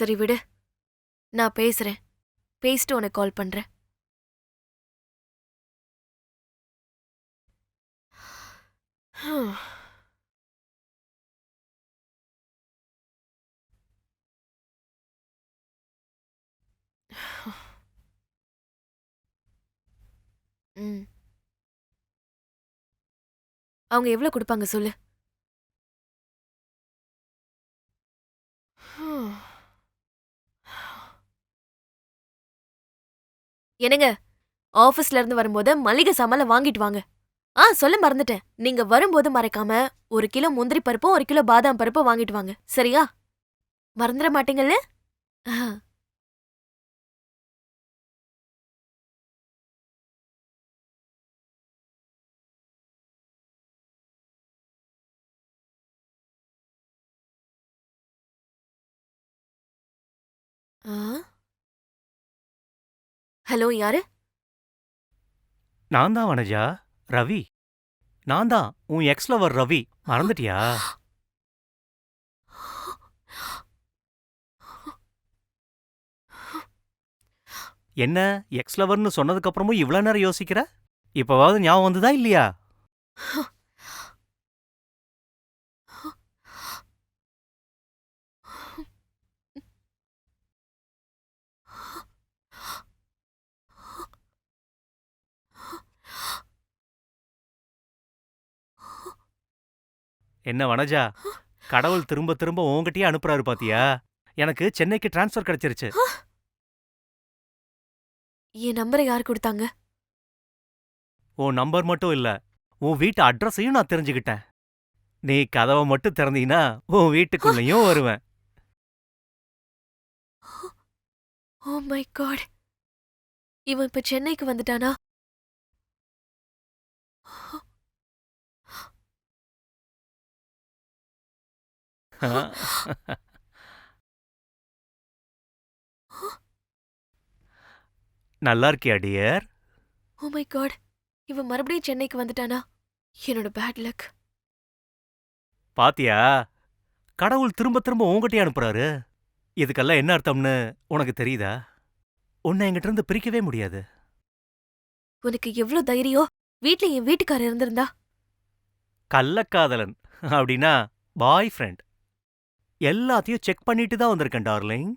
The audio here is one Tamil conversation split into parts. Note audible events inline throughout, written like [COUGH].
சரி விடு. நான் பேசுறேன். பேசிட்டு உனக்கு கால் பண்றேன். [SIGHS] ம். அவங்க எவ்வளவு கொடுப்பாங்க சொல்லு. என்னங்க? ஆஃபீஸ்ல இருந்து வரும்போது மளிகை சாமான்ல வாங்கிட்டு வாங்க. ஆ சொல்ல மறந்துட்டேன். நீங்க வரும்போது மறைக்காம ஒரு கிலோ முந்திரி பருப்பும் ஒரு கிலோ பாதாம் பருப்பும் வாங்கிட்டு வாங்க. சரியா? மறந்துட மாட்டீங்கல்ல? ஆ. ஹலோ யாரு? நான் தான் வனஜா ரவி. நான் தான் உன் எக்ஸ் லவர் ரவி. மறந்துட்டியா? என்ன எக்ஸ் லவர்னு சொன்னதுக்கு அப்புறமும் இவ்வளவு நேரம் யோசிக்கிற? இப்பவாவது ஞாபகம் வந்துதா இல்லையா? என்ன வனஜா? கடவுள் திரும்ப திரும்ப உன்கிட்டயே அனுப்புறாரு பாத்தியா? எனக்கு சென்னைக்கு டிரான்ஸ்ஃபர் கிடைச்சிருச்சு. என் நம்பரை யார் கொடுத்தாங்க? உன் நம்பர் மட்டும் இல்ல உன் வீட்டு அட்ரஸையும் நான் தெரிஞ்சுக்கிட்டேன். நீ கதவை மட்டும் திறந்தீன்னா உன் வீட்டுக்குள்ளேயும் வருவேன். ஓ மை காட் இவன் இப்ப சென்னைக்கு வந்துட்டானா? [LAUGHS] நல்லா இருக்கியா டியர்? ஓ மை காட் இவன் மறுபடியும் சென்னைக்கு வந்துட்டானா? என்னோட பேட் லக் பாத்தியா? கடவுள் திரும்ப திரும்ப உன்கிட்டயே அனுப்புறாரு. இதுக்கெல்லாம் என்ன அர்த்தம்னு உனக்கு தெரியுதா? உன்னை என்கிட்ட இருந்து பிரிக்கவே முடியாது. உனக்கு எவ்ளோ தைரியம் வீட்ல என் வீட்டுக்காரர் இருந்திருந்தா? கள்ளக்காதலன் அப்படின்னா பாய் ஃப்ரெண்ட் எல்லாத்தையும் செக் பண்ணிட்டு தான் வந்திருக்கேன் டார்லிங்.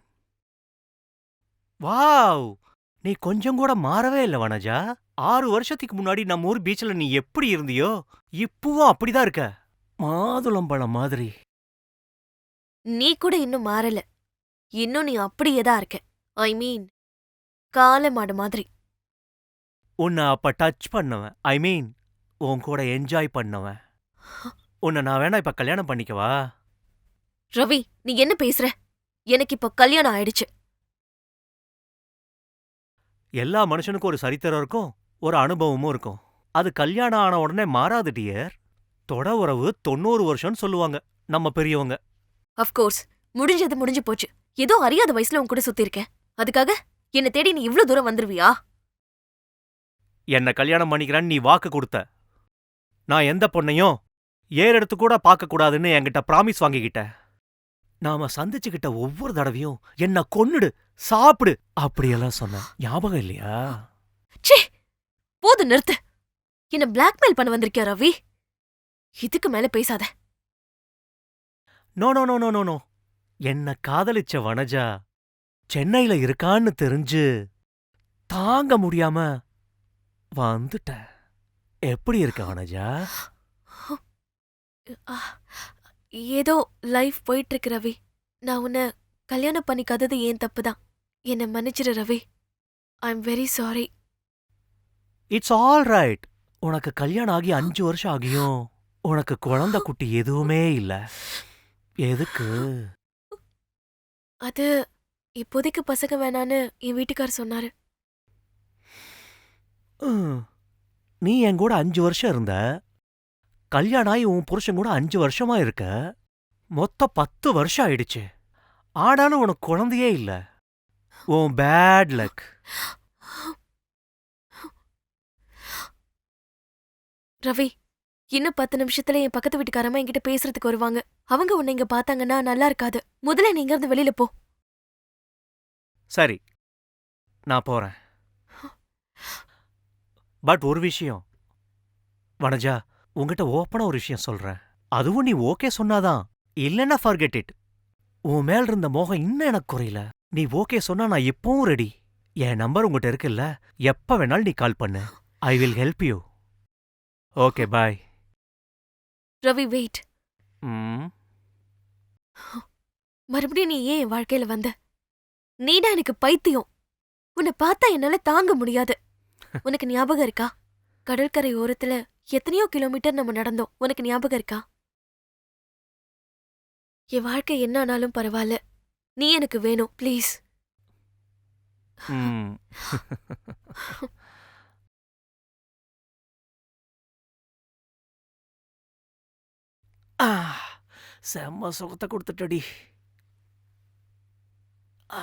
வாவ்! நீ கொஞ்சம் கூட மாறவே இல்லை வனஜா. ஆறு வருஷத்துக்கு முன்னாடி நம்ம ஊர் பீச்சில் நீ எப்படி இருந்தியோ இப்பவும் அப்படிதான் இருக்க. மாதுளம்பழம் மாதிரி. நீ கூட இன்னும் மாறல. இன்னும் நீ அப்படியே தான் இருக்க. ஐ மீன் காளை மாடு மாதிரி. உன்னை அப்ப டச் பண்ணவன். ஐ மீன் உன் கூட என்ஜாய் பண்ணவன். உன்னை நான் வேணா இப்ப கல்யாணம் பண்ணிக்கவா? ரவி நீ என்ன பேசுற? எனக்கு இப்ப கல்யாணம் ஆயிடுச்சு. எல்லா மனுஷனுக்கும் ஒரு சரித்திரம் இருக்கும் ஒரு அனுபவமும் இருக்கும். அது கல்யாணம் ஆன உடனே மாறாது டியர். தொட உறவு தொண்ணூறு வருஷம்னு சொல்லுவாங்க நம்ம பெரியவங்க. அஃப்கோர்ஸ் முடிஞ்சது முடிஞ்சு போச்சு. ஏதோ அறியாத வயசுல உன் கூட சுத்தி இருக்கேன். அதுக்காக என்ன தேடி நீ இவ்ளோ தூரம் வந்துருவியா? என்ன கல்யாணம் பண்ணிக்கிறேன்னு நீ வாக்கு கொடுத்த. நான் எந்த பொண்ணையும் ஏறெடுத்து கூட பார்க்க கூடாதுன்னு என்கிட்ட ப்ராமிஸ் வாங்கிக்கிட்ட. நாம சந்திச்சுக்கிட்ட ஒவ்வொரு தடவையும் என்ன கொன்னுடு சாப்பிடு அப்படியெல்லாம் சொன்ன. ஞாபகம் இல்லையா? ச்சே! போது நிறுத்து. என்ன பிளாக்மெயில் பண்ண வந்திருக்கியா ரவி? இதுக்கு மேல பேசாத. No no no no no no என்ன காதலிச்ச வனஜா சென்னையில இருக்கான்னு தெரிஞ்சு தாங்க முடியாம வந்துட்ட. எப்படி இருக்க வனஜா? ஆ, ஏதோ லைஃப் போயிட்டு இருக்கு ரவி. நான் உன்னை கல்யாணம் பண்ணிக்காதது ஏன் தப்பு தான் என்னை மன்னிச்சிரு Ravi. I am very sorry it's all right உனக்கு கல்யாணம் ஆகி அஞ்சு வருஷம் ஆகியும். உனக்கு குழந்தை குட்டி எதுவுமே இல்ல. எதுக்கு? அது இப்போதைக்கு பசங்க வேணான்னு என் வீட்டுக்கார் சொன்னாரு. ம். நீ என் கூட அஞ்சு வருஷம் இருந்த. கல்யாணம் ஆகி உன் புருஷன் கூட அஞ்சு வருஷமா இருக்க. மொத்தம் பத்து வருஷம் ஆயிடுச்சு. ஆனாலும் உனக்கு குழந்தையே இல்ல. உன் பேட் லக் ரவி இன்னும் பத்து நிமிஷத்துல என் பக்கத்து வீட்டுக்காரமா என்கிட்ட பேசுறதுக்கு வருவாங்க. அவங்க உன்னை இங்க பார்த்தாங்கன்னா நல்லா இருக்காது. முதல்ல நீங்க இருந்து வெளியில போ. சரி. நான் போறேன். பட் ஒரு விஷயம். வனஜா உன்கிட்ட ஓப்பனா ஒரு விஷயம் சொல்றேன். அதுவும் நீ ஓகே சொன்னாதான். இல்லைன்னா ஃபர்கெட் இட் உன் மேல இருந்த மோகம் இன்னும் எனக்கு குறையல. நீ ஓகே சொன்னா நான் எப்பவும் ரெடி என் நம்பர் உங்ககிட்ட இருக்குல்ல? எப்ப வேணாலும் நீ கால் பண்ணு. I will help you okay bye Ravi wait ம். மறுபடியும் நீ ஏன் என் வாழ்க்கையில வந்த? நீதான் எனக்கு பைத்தியம். உன்னை பார்த்தா என்னால தாங்க முடியாது. உனக்கு ஞாபகம் இருக்கா? கடற்கரை ஓரத்துல எத்தனையோ கிலோமீட்டர் நம்ம நடந்தோம். உனக்கு ஞாபகம் இருக்கா? என் வாழ்க்கை என்ன ஆனாலும் பரவாயில்ல நீ எனக்கு வேணும் ப்ளீஸ் செம்ம சுகத்தை கொடுத்துட்டடி ஆ.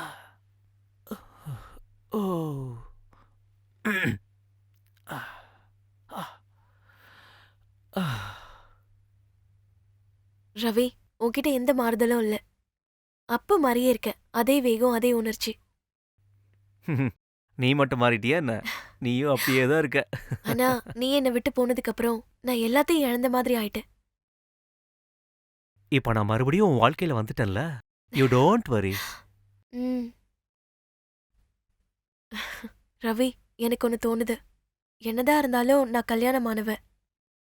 ஓ ஆ. ஆ. ஆ. ரவி உன்கிட்ட எந்த மாறுதலும் இல்ல. அப்ப மாதிரியே இருக்க. அதே வேகம் அதே உணர்ச்சி. நீ மட்டும் மாறிட்டியா என்ன? நீயும் அப்படியே தான் இருக்க. ஆனா நீ என்னை விட்டு போனதுக்கு அப்புறம் நான் எல்லாத்தையும் இழந்த மாதிரி ஆயிட்டேன். இப்ப நான் மறுபடியும் உன் வாழ்க்கையில வந்துட்டேன்ல. யூ டோன்ட் வரி ம். ரவி எனக்கு ஒன்று தோணுது. என்னதான் இருந்தாலும் நான் கல்யாணமானவ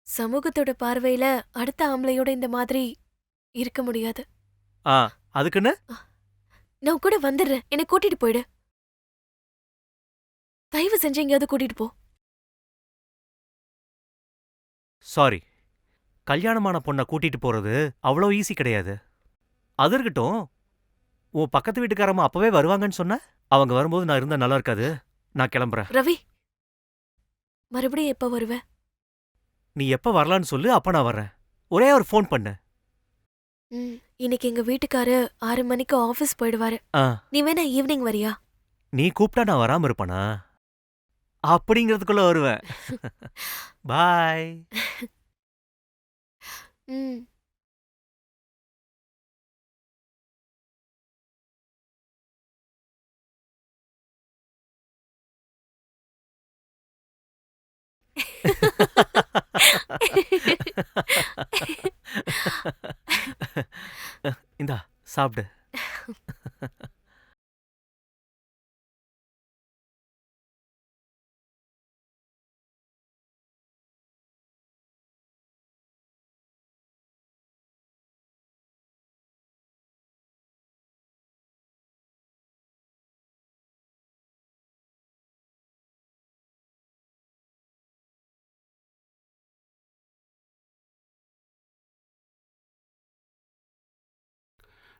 சமூகத்தோட பார்வையில அடுத்த ஆம்பளையோட இந்த மாதிரி இருக்க முடியாது. ஆ அதுக்குன்னு? நான் கூட வந்துடுறேன். என்னை கூட்டிட்டு போயிடு. தயவு செஞ்சு எங்கேயாவது கூட்டிட்டு போ. சாரி. கல்யாணமான பொண்ணை கூட்டிட்டு போறது அவ்வளோ ஈஸி கிடையாது. அது இருக்கட்டும். உன் பக்கத்து வீட்டுக்காரம்மா அப்பவே வருவாங்கன்னு சொன்ன? அவங்க வரும்போது நான் இருந்தா நல்லா இருக்காது. நான் கிளம்புறேன். ரவி மறுபடியும் எப்ப வருவ? நீ எப்ப வரலான்னு சொல்லு அப்ப நான் வர்றேன். ஒரே ஒரு ஃபோன் பண்ணு. இன்னைக்கு எங்க வீட்டுக்காரு ஆறு மணிக்கு ஆபீஸ் போயிடுவாரு. ஆ. நீ வேணா ஈவினிங் வரியா? நீ கூப்பிட்டா நான் வராம இருப்பனா? அப்படிங்கிறதுக்குள்ள வருவேன். [LAUGHS] பாய் ம். [LAUGHS] சாப்பிடு.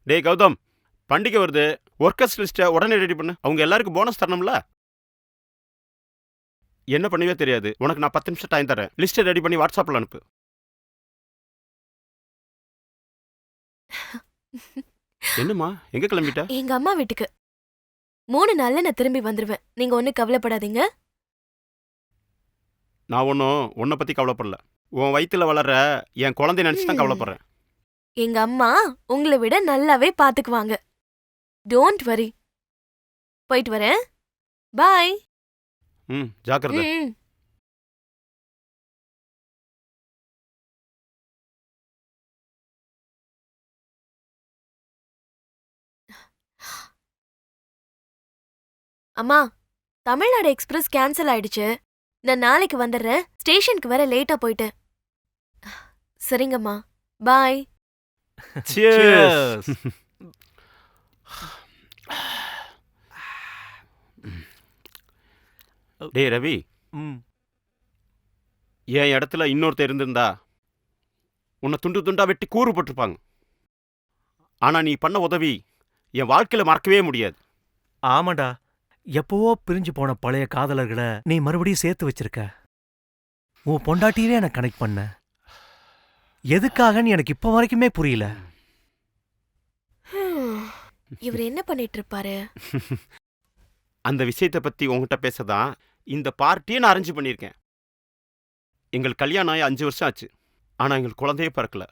டேய் கௌதம் பண்டிகை வருது. ஒர்க்கர்ஸ் லிஸ்ட்டை உடனே ரெடி பண்ணு. அவங்க எல்லாருக்கும் போனஸ் தரணும்ல? என்ன பண்ணவே தெரியாது. உனக்கு நான் பத்து நிமிஷம் டைம் தரேன். லிஸ்ட்டை ரெடி பண்ணி வாட்ஸ்அப்பில் அனுப்பு. என்னம்மா? எங்க கிளம்பிட்ட? எங்க அம்மா வீட்டுக்கு. மூணு நாள்ல நான் திரும்பி வந்துருவேன். நீங்க ஒன்னும் கவலைப்படாதீங்க. நான் ஒன்றும் உன்னை பற்றி கவலைப்படல. உன் வயித்துல வளர்ற என் குழந்தை நினச்சி தான். கவலைப்படுறேன். எங்க அம்மா உங்களை விட நல்லாவே பாத்துக்குவாங்க. டோன்ட் வரி போயிட்டு வரேன். பாய் ம் ஜாக்கிரதை. ம் அம்மா தமிழ்நாடு எக்ஸ்பிரஸ் கேன்சல் ஆயிடுச்சு. நான் நாளைக்கு வந்துடுறேன். ஸ்டேஷனுக்கு வர லேட்டா போயிட்டேன். சரிங்கம்மா. பாய் Cheers. [LAUGHS] டேய் ரவி. ம். என் இடத்துல இன்னொருத்தர் இருந்திருந்தா உன்னை துண்டு துண்டா வெட்டி கூறு போட்டிருப்பாங்க. ஆனா நீ பண்ண உதவி என் வாழ்க்கையில மறக்கவே முடியாது. ஆமாடா. எப்பவோ பிரிஞ்சு போன பழைய காதலர்களை நீ மறுபடியும் சேர்த்து வச்சிருக்க. உன் பொண்டாட்டியே எனக்கு கனெக்ட் பண்ண. எதுக்காகன்னு எனக்கு இப்ப வரைக்குமே புரியல. இவர் என்ன பண்ணிட்டு இருப்பாரு [LAUGHS] அந்த விஷயத்தை பத்தி உன்கிட்ட பேசதான் இந்த பார்ட்டியை நான் அரேஞ்ச் பண்ணியிருக்கேன். எங்கள் கல்யாணம் ஆகி அஞ்சு வருஷம் ஆச்சு. ஆனா எங்களுக்கு குழந்தையே பிறக்கல.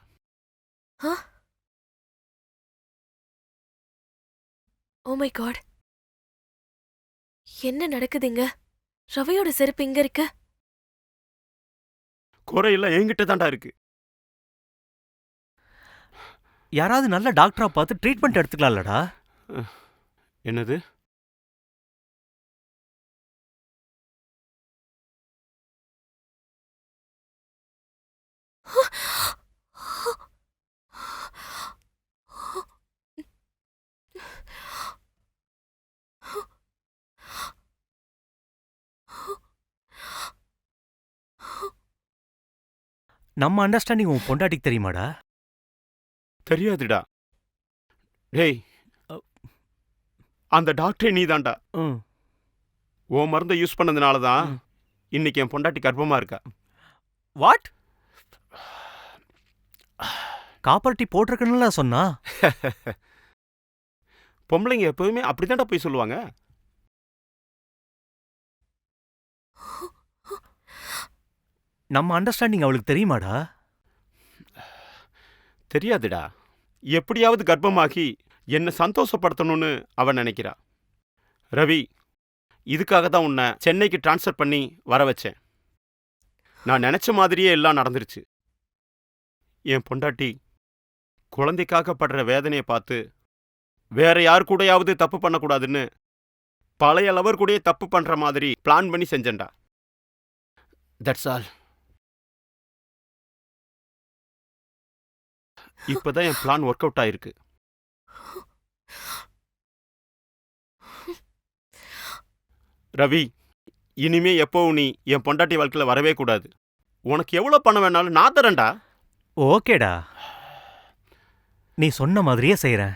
ஓ மை காட் என்ன நடக்குதுங்க? ரவியோட செருப்பு இங்க இருக்கு. குறையெல்லாம் என்கிட்ட தான்டா இருக்கு. யாராவது நல்ல டாக்டரா பார்த்து ட்ரீட்மெண்ட் எடுத்துக்கலாம்லடா. என்னது? நம்ம அண்டர்ஸ்டாண்டிங் உன் பொண்டாட்டிக்கு தெரியுமாடா? தெரியாதுடா. டேய் அந்த டாக்டரே நீதான்டா. ம் உன் மருந்தை யூஸ் பண்ணதுனால தான். இன்னைக்கு என் பொண்டாட்டி கர்ப்பமா இருக்கா. வாட்? காப்பர் டீ போட்டிருக்கணும்ல சொன்னா. [LAUGHS] பொம்பளைங்க எப்பவுமே அப்படிதான்டா போய் சொல்லுவாங்க? நம்ம அண்டர்ஸ்டாண்டிங் அவளுக்கு தெரியுமாடா? தெரியாதுடா. எப்படியாவது கர்ப்பமாகி என்னை சந்தோஷப்படுத்தணும்னு அவன் நினைக்கிறா. ரவி இதுக்காக தான் உன்னை சென்னைக்கு ட்ரான்ஸ்ஃபர் பண்ணி வர வச்சேன். நான் நினச்ச மாதிரியே எல்லாம் நடந்துருச்சு. என் பொண்டாட்டி குழந்தைக்காக படுற வேதனையை பார்த்து வேற யார் கூடயாவது தப்பு பண்ணக்கூடாதுன்னு பழைய லவர் கூடயே தப்பு பண்ணுற மாதிரி பிளான் பண்ணி செஞ்சேன்டா. தட்ஸ் ஆல் இப்பதான் என் பிளான் ஒர்க் அவுட் ஆயிருக்கு. ரவி இனிமே எப்போவும் நீ என் பொண்டாட்டி வாழ்க்கையில வரவே கூடாது. உனக்கு எவ்வளவு பணம் வேணாலும் நான் தரேன்டா. ஓகேடா. நீ சொன்ன மாதிரியே செய்யறேன்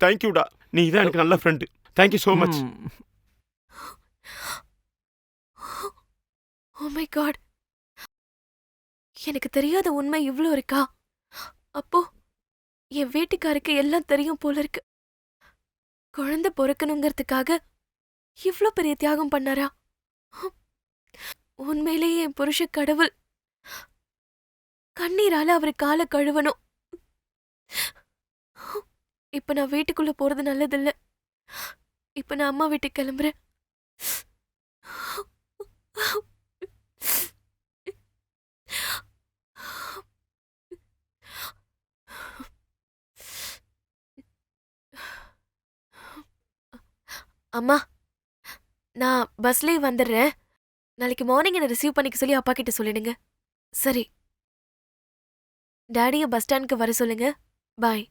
தேங்க்யூடா நீ தான் எனக்கு நல்ல friend thank you so much oh my. God எனக்கு தெரியாத உண்மை இவ்ளோ இருக்கா? அப்போ என் வீட்டுக்காருக்கு எல்லாம் தெரியும் போல இருக்கு. குழந்தை பொறுக்கணுங்கிறதுக்காக இவ்வளோ பெரிய தியாகம் பண்ணாரா? உண்மையிலேயே என் புருஷ கடவுள். கண்ணீரால அவர் காலை கழுவணும். இப்ப நான் வீட்டுக்குள்ள போறது நல்லதில்ல. இப்ப நான் அம்மா வீட்டுக்கு கிளம்புறேன். அம்மா நான் பஸ்லேயே வந்துடுறேன் நாளைக்கு மார்னிங் என்னை ரிசீவ் பண்ணிக்க சொல்லி அப்பா கிட்ட சொல்லிடுங்க. சரி. டேடியை பஸ் ஸ்டாண்ட்க்கு வர சொல்லுங்க. பாய்